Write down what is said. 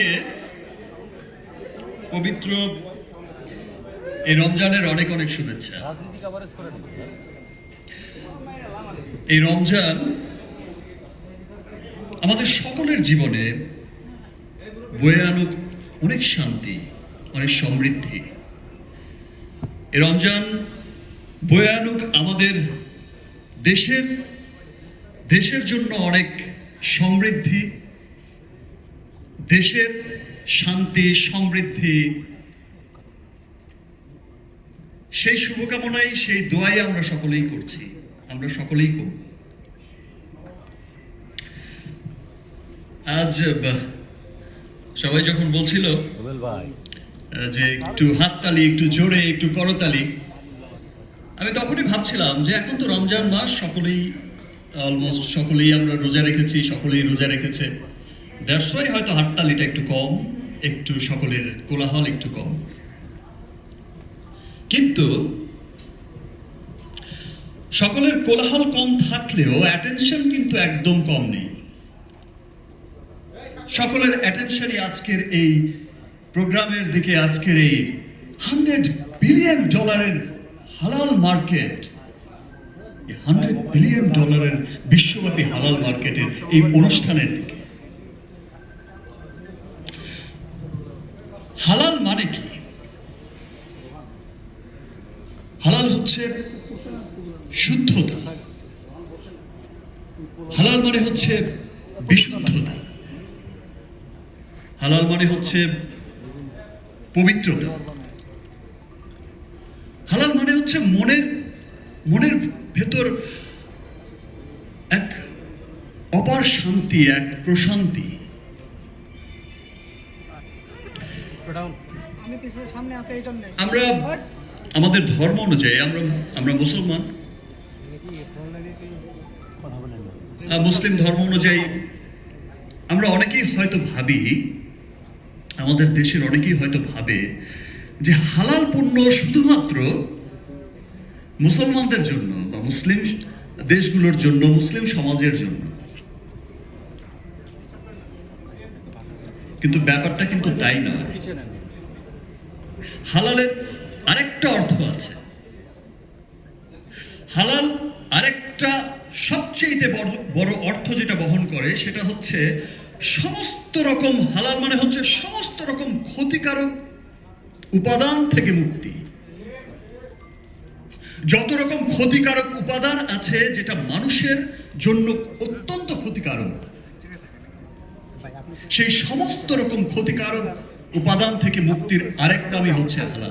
সবাইকে পবিত্র এই রমজানের অনেক অনেক শুভেচ্ছা। এই রমজান আমাদের সকলের জীবনে বয়ে আনুক অনেক শান্তি, অনেক সমৃদ্ধি। এই রমজান বয়ে আনুক আমাদের দেশের দেশের জন্য অনেক সমৃদ্ধি দেশের শান্তি সমৃদ্ধি। সেই শুভকামনাই সেই দোয়াই আমরা সকলেই করছি। আমরা সকলেই করব। আজ সবাই যখন বলছিল যে একটু হাততালি একটু জোরে একটু করতালি আমি তখনই ভাবছিলাম যে এখন তো রমজান মাস সকলেই অলমোস্ট সকলেই আমরা রোজা রেখেছি সকলেই রোজা রেখেছে। ওয়াই হয়তো হাততালিটা একটু কম, একটু সকলের কোলাহল একটু কম। কিন্তু সকলের কোলাহল কম থাকলেও অ্যাটেনশন কিন্তু একদম কম নেই। সকলের অ্যাটেনশনই আজকের এই প্রোগ্রামের দিকে আজকের এই হান্ড্রেড বিলিয়ন ডলারের হালাল মার্কেট হান্ড্রেড বিলিয়ন ডলারের বিশ্বব্যাপী হালাল মার্কেটের এই অনুষ্ঠানের দিকে। হালাল মানে কি? হালাল হচ্ছে শুদ্ধতা। হালাল মানে হচ্ছে বিশুদ্ধতা। হালাল মানে হচ্ছে পবিত্রতা। হালাল মানে হচ্ছে মনের মনের ভেতর এক অপার শান্তি, এক প্রশান্তি। আমরা আমাদের ধর্ম অনুযায়ী আমরা আমরা মুসলমান। মুসলিম ধর্ম অনুযায়ী আমরা অনেকেই হয়তো ভাবি আমাদের দেশের অনেকেই হয়তো ভাবে যে হালাল পণ্য শুধুমাত্র মুসলমানদের জন্য বা মুসলিম দেশগুলোর জন্য মুসলিম সমাজের জন্য। কিন্তু ব্যাপারটা কিন্তু তাই নয়। হালালের আরেকটা অর্থ আছে। হালাল আরেকটা সবচেয়ে বড় অর্থ যেটা বহন করে, সেটা হচ্ছে সমস্ত রকম হালাল মানে হচ্ছে সমস্ত রকম ক্ষতিকারক উপাদান থেকে মুক্তি। যত রকম ক্ষতিকারক উপাদান আছে, যেটা মানুষের জন্য অত্যন্ত সেই সমস্ত রকম ক্ষতিকারক উপাদান থেকে মুক্তির আরেক নামই হচ্ছে আল্লাহ